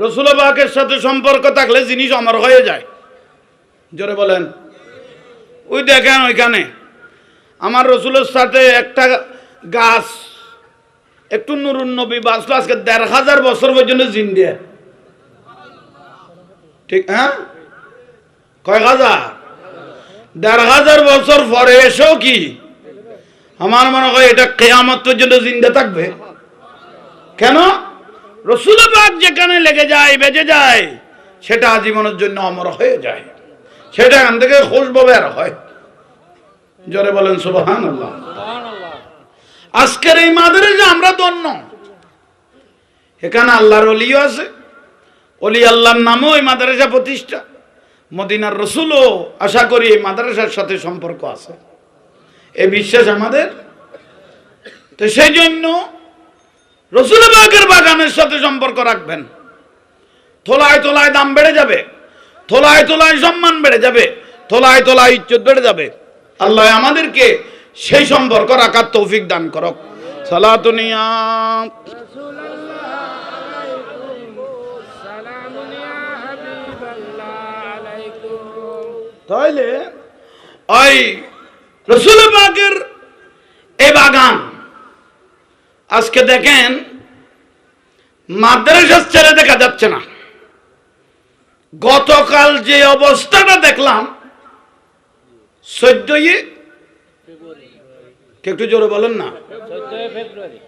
রসুলবাকের সাথে সম্পর্ক থাকলে জিনিস অমর হয়ে যায়। জোরে বলেন। ওই দেখেন ওইখানে। আমার রসুলের সাথে একটা গাছ, একটু নুরুন নবী বাঁচলো, আজকে দেড় হাজার বছর পর্যন্ত জিন্দিয়া ঠিক হ্যাঁ? কয়েক হাজার? দেড় হাজার বছর পরে এসেও কি? আমার মনে হয় এটা কেয়ামত পর্যন্ত জিন্দা থাকবে। কেন? রসুল পাক যেখানে লেগে যায় বেজে যায় সেটা আজীবনের জন্য অমর হয়ে যায়। সেটা এখান থেকে খুশবো বের হয়। জোরে বলেন সুবহান আল্লাহ আজকের এই মাদারে আমরা ধন্য। এখানে আল্লাহর অলিও আছে। অলি আল্লাহর নামও এই মাদ্রাসা প্রতিষ্ঠা। মদিনার রসুলও আশা করি এই মাদ্রাসার সাথে সম্পর্ক আছে। এ বিশ্বাস আমাদের। তো সেই জন্য রসুল বাগের বাগানের সাথে সম্পর্ক রাখবেন। থোলায় তোলায় দাম বেড়ে যাবে। থোলায় তোলায় সম্মান বেড়ে যাবে। থোলায় তোলায় ইজ্জত বেড়ে যাবে। আল্লাহ আমাদেরকে সেই সম্পর্ক রাখার তৌফিক দান করক। সালাতুনিয়া ওই রসুল বাগের এ বাগান আজকে দেখেন মাদ্রাসার ছেড়ে দেখা যাচ্ছে না। গতকাল যে অবস্থাটা দেখলাম চোদ্দই একটু জোরে বলেন না। ফেব্রুয়ারি।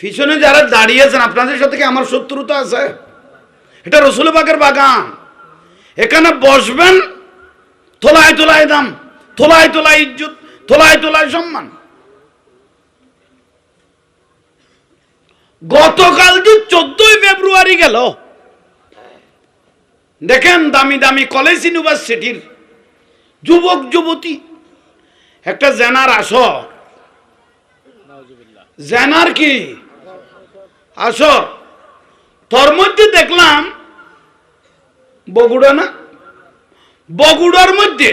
পিছনে যারা দাঁড়িয়েছেন আপনাদের সাথে কি আমার শত্রুতা আছে? এটা রসুলবাগের বাগান। এখানে বসবেন তোলায় তোলায় দাম তোলায় তোলায় ইজ্জত তোলায় তোলায় সম্মান। গতকাল যে চোদ্দই ফেব্রুয়ারি গেল, দেখেন দামি দামি কলেজ ইউনিভার্সিটির যুবক যুবতী, একটা জেনার আসর। জেনার কি? আসর। তোর মধ্যে দেখলাম, বগুড়া না? বগুড়ার মধ্যে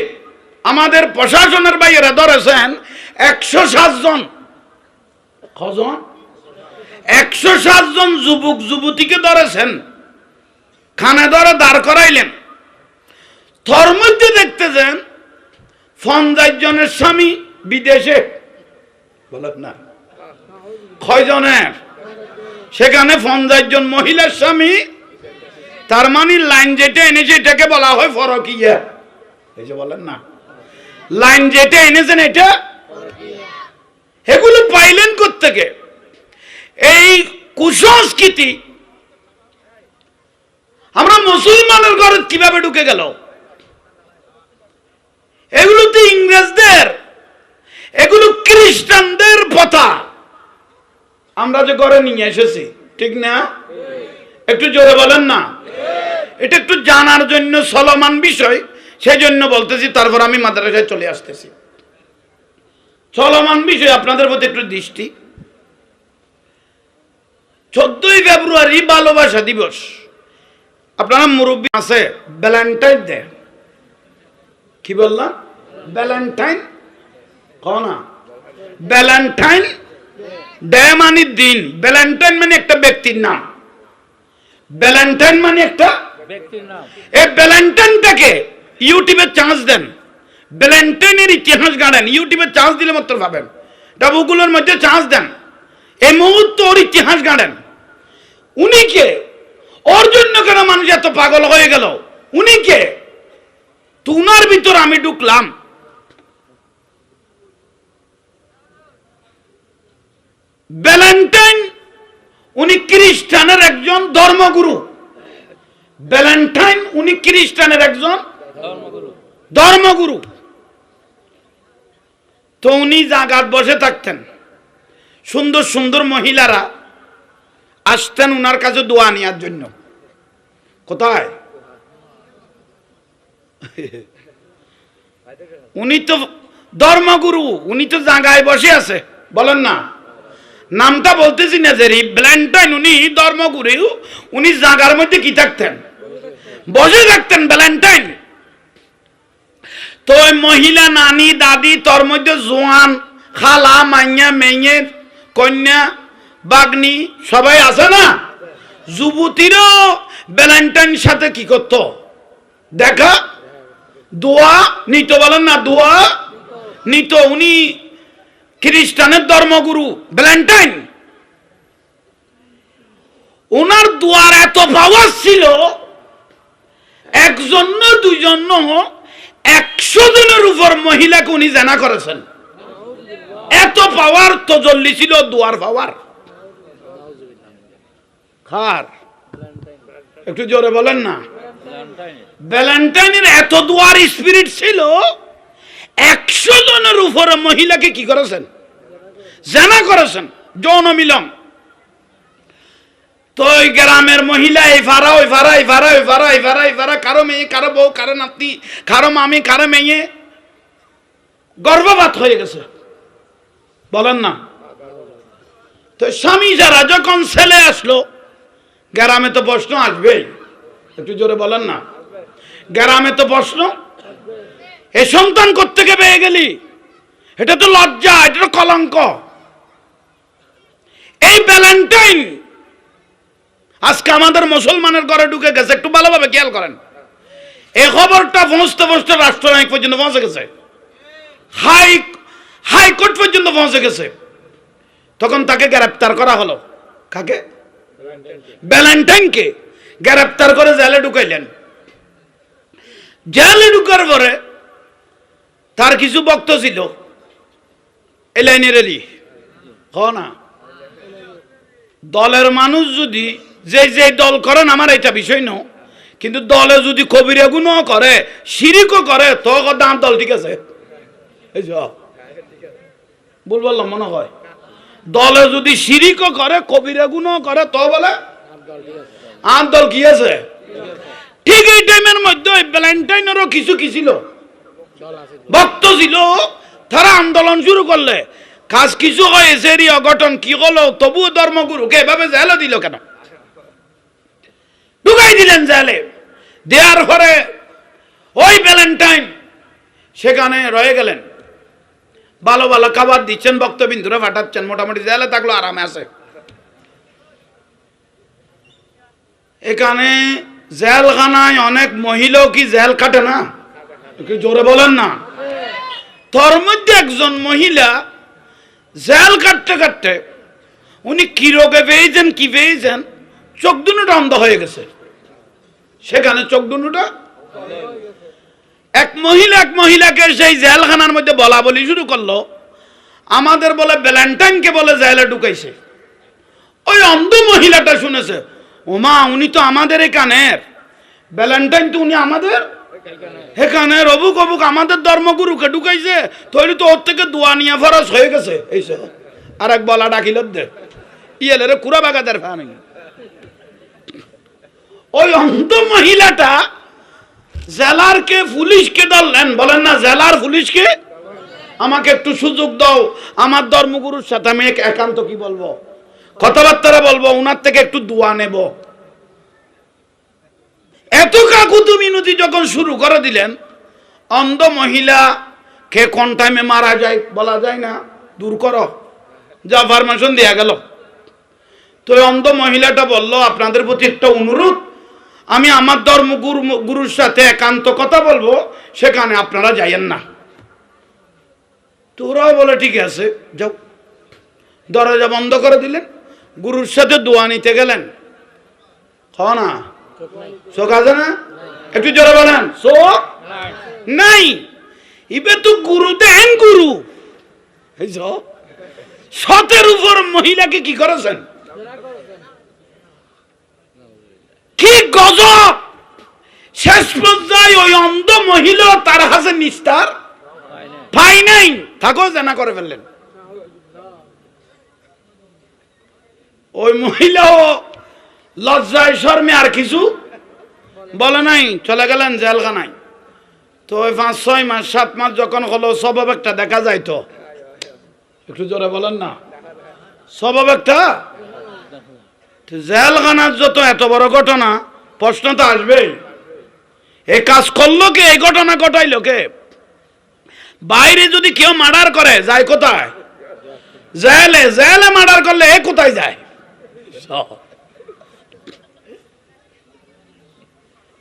আমাদের প্রশাসনের বাইরে ধরেছেন একশো সাতজন। কজন? একশো সাতজন যুবক যুবতীকে ধরেছেন। খানে ধরে দাঁড় করাইলেন। তোর মধ্যে দেখতেছেন, পঞ্চাশ জনের স্বামী বিদেশে। বলেন না। কয়জনের? সেখানে পঞ্চাশ জন মহিলার স্বামী। তার মানে লাইন যেটা এনেছে, এটাকে বলা হয় ফরকিয়া। এই যে বলেন না। লাইন যেটা এনেছেন, এটা এগুলো পাইলেন থেকে এই কুসংস্কৃতি, আমরা মুসলমানের ঘরে কীভাবে ঢুকে গেল? এগুলো তো ইংরেজদের, এগুলো খ্রিস্টানদের পথা আমরা যে ঘরে নিয়ে এসেছি, ঠিক না? একটু জোরে বলেন না। এটা একটু জানার জন্য চলমান বিষয় সেই জন্য বলতেছি, তারপর আমি মাদ্রাসায় চলে আসতেছি। চলমান বিষয় আপনাদের প্রতি একটু দৃষ্টি। চোদ্দই ফেব্রুয়ারি ভালোবাসা দিবস। আপনারা মুরব্বী আছে ভ্যালেন্টাইন ডে কি বললাম ভ্যালেন্টাইন না। ভ্যালেন্টাইন ডে মানে দিন। ভ্যালেন্টাইন মানে একটা ব্যক্তির নাম। ভ্যালেন্টাইন মানে একটা ব্যক্তির নাম। এই ভ্যালেন্টাইনটাকে ইউটিউবে চান্স দেন। ভ্যালেন্টাইনের ইতিহাস গাড়েন। ইউটিউবে চান্স দিলে মাত্র পাবেন। ডাবুগুলোর মধ্যে চান্স দেন। এই মুহূর্তে ওর ইতিহাস গাড়েন। উনি কে? ওর জন্য কেন মানুষ এত পাগল হয়ে গেল? উনি কে? তো উনার ভিতর আমি ঢুকলাম। ভ্যালেন্টাইন, উনি খ্রিস্টানের একজন ধর্মগুরু। ভ্যালেন্টাইন, উনি খ্রিস্টানের একজন ধর্মগুরু ধর্মগুরু। তো উনি জাগাত বসে থাকতেন। সুন্দর সুন্দর মহিলারা আসতেন উনার কাছে দোয়া নেওয়ার জন্য। কোথায়? উনি তো ধর্মগুরু, উনি তো জায়গায় বসে আছে, বলেন না। নামটা বলতেছি না যে ভ্যালেন্টাইন, উনি ধর্মগুরু, উনি জাগার মধ্যে কি থাকতেন? বসে থাকতেন ভ্যালেন্টাইন। তো মহিলা, নানি, দাদি, তোর মধ্যে জোয়ান, খালা, মাইয়া মেয়ের কন্যা, বাগনি, সবাই আছে না? যুবতীরও ভ্যালেন্টাইন সাথে কি করত? দেখা, দোয়া নিত বলেন না, দোয়া নিত উনি খ্রিস্টানের ধর্মগুরু ভ্যালেন্টাইন ওনার দোয়ার এত পাওয়ার ছিল একজন না দুইজন একশো জনের উপর মহিলাকে উনি জানা করেছেন। এত পাওয়ার তো জল্লি ছিল, দুয়ার পাওয়ার। খার। একটু জোরে বলেন না। ভ্যালেন্টাইনের এত দোয়ার স্পিরিট ছিল, একশো জনের উপরে মহিলাকে কি করেছেন? জানা করেছেন, যৌন মিলন। তো ওই গ্রামের মহিলা, এই ফারা, ওই ফারা, এই ফারা, ওই ফারা, এই ফারা এই ফারা, কারও মেয়ে, কারও বউ, কারও নাতি, কারও মামি, কারও মেয়ে। গর্ভপাত হয়ে গেছে। বলেন না। তো স্বামী যারা, যখন ছেলে আসলো, গ্রামে তো প্রশ্ন আসবেই। একটু জোরে বলেন না। গ্রামে তো প্রশ্ন, এ সন্তান কোথেকে পেয়ে গেলি? এটা তো লজ্জা, এটা তো কলঙ্ক। এই ভ্যালেন্টাইন আজকে আমাদের মুসলমানের ঘরে ঢুকে গেছে, একটু ভালোভাবে খেয়াল করেন। এই খবরটা পৌঁছতে পৌঁছতে রাষ্ট্রনায়ক পর্যন্ত পৌঁছে গেছে হাই হাইকোর্ট পর্যন্ত পৌঁছে গেছে। তখন তাকে গ্রেপ্তার করা হলো। কাকে? ভ্যালেন্টাইনকে গ্রেপ্তার করে জেলে ঢুকাইলেন। জেলে ঢুকার পরে তার কিছু বক্ত ছিল। এই লাইনের এলি। হ না? দলের মানুষ যদি যে যে দল করেন, আমার এটা বিষয় ন কিন্তু দলে যদি কবিরা গুণ করে, শিরিকও করে তো দাম দল ঠিক আছে। এই যে ভুল বললাম মনে হয়। দলে যদি শিরিকও করে, কবিরা গুণ করে, তো বলে? আর দল কি আছে? ঠিক এই টাইমের মধ্যে ভ্যালেন্টাইনেরও কিছু কি ছিল? ভক্ত ছিল। তারা আন্দোলন শুরু করলে। কাজ কিছু হয়েছে অঘটন কি হলো? তবুও ধর্মগুরুকে এভাবে জেলে দিল কেন? ঢুকাই দিলেন জেলে। দেওয়ার পরে ওই ভ্যালেন্টাইন সেখানে রয়ে গেলেন। ভালো ভালো খাবার দিচ্ছেন, ভক্তবিন্দুরা ফাটাচ্ছেন, মোটামুটি জেলে থাকল, আরামে আছে। এখানে জেলখানায় অনেক মহিলাও কি জেল কাটে না? জোরে বলেন না? তোর মধ্যে একজন মহিলা জেল কাটতে কাটতে উনি কি রোগে পেয়েছেন কি পেয়েছেন চোখ দুটা অন্ধ হয়ে গেছে। সেখানে চোখ দুটা এক মহিলা, এক মহিলাকে সেই জেলখানার মধ্যে বলা বলি শুরু করল। আমাদের বলে ভ্যালেন্টাইনকে বলে জেলে ঢুকাইছে। ওই অন্ধ মহিলাটা শুনেছে, ওমা, উনি তো আমাদের এখানের। ভ্যালেন্টাইন তো উনি আমাদের এখানে অবুক অবুক, আমাদের ধর্মগুরুকে ঢুকাইছে। তৈরি তো ওর থেকে দোয়া নিয়ে ফরস হয়ে গেছে। এই। আর এক বলা ডাকিল, দে, ইয়েলে রে কুড়া বাগাদের ফ্যান ওই অন্ধ মহিলাটা জেলারকে পুলিশকে ধরলেন বলেন না, জেলার পুলিশকে আমাকে একটু সুযোগ দাও। আমার ধর্মগুরুর সাথে আমি একান্ত কি বলব? কথাবার্তা বলব ওনার থেকে একটু দোয়া নেব। এত কাকুতু মিনতি যখন শুরু করে দিলেন, অন্ধ মহিলা কে কোন টাইমে মারা যায় বলা যায় না। দূর করো। যা পারমিশন দেয়া গেল। তো অন্ধ মহিলাটা বলল, আপনাদের প্রতি একটা অনুরোধ আমি আমার ধর্ম গুরু, গুরুর সাথে একান্ত কথা বলব, সেখানে আপনারা যাইয়েন না। তো ওরাও বলে ঠিক আছে, যাও। দরজা বন্ধ করে দিলেন, গুরুর সাথে দোয়া নিতে গেলেন। হ না? চোখ আছে না? একটু জোরে বলেন, চোখ? নাই। ইবে তো গুরু, দেন গুরু। সতের উপর মহিলাকে কি করেছেন? কি গজব! শেষ পর্যায়ে ওই অন্ধ মহিলা তার হাসে নিস্তার। পাই নাই। থাকো, জানা করে ফেললেন। ওই মহিলাও লজ্জায় শর্মে আর কিছু বলে নাই, চলে গেলেন জেলখানায়। তো ওই পাঁচ, ছয় মাস, সাত মাস যখন হলো, স্বভাব একটা দেখা যায় তো। একটু জোরে বলেন না। স্বভাব একটা? জেলখানার যত এত বড় ঘটনা, প্রশ্ন তো আসবেই। এই কাজ করল কে? এই ঘটনা ঘটাইলো কে? বাইরে যদি কেউ মার্ডার করে, যায় কোথায়? জেলে জেলে মার্ডার করলে এ কোথায় যায়?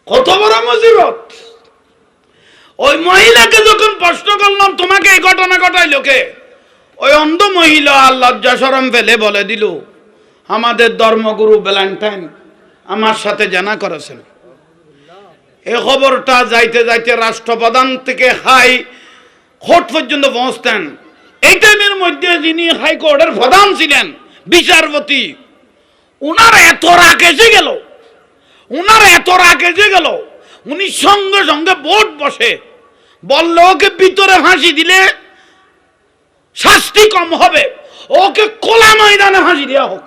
কত বড় মুসিবত ওই মহিলাকে যখন প্রশ্ন করলাম, তোমাকে এই ঘটনা ঘটাই লোকে ওই অন্ধ মহিলা লজ্জা সরম ফেলে বলে দিল। আমাদের ধর্মগুরু ভ্যালেন্টাইন আমার সাথে জানা করেছেন। এ খবরটা যাইতে যাইতে রাষ্ট্রপ্রধান থেকে হাই কোর্ট পর্যন্ত পৌঁছতেন। এই টাইমের মধ্যে যিনি হাইকোর্টের প্রধান ছিলেন, বিচারপতি, উনার এত এসে গেল। উনার এত রাগ এসে গেল। উনি সঙ্গে সঙ্গে বোর্ড বসে বললে, ওকে ভিতরে ফাঁসি দিলে শাস্তি কম হবে। ওকে খোলা ময়দানে ফাঁসি দেওয়া হোক।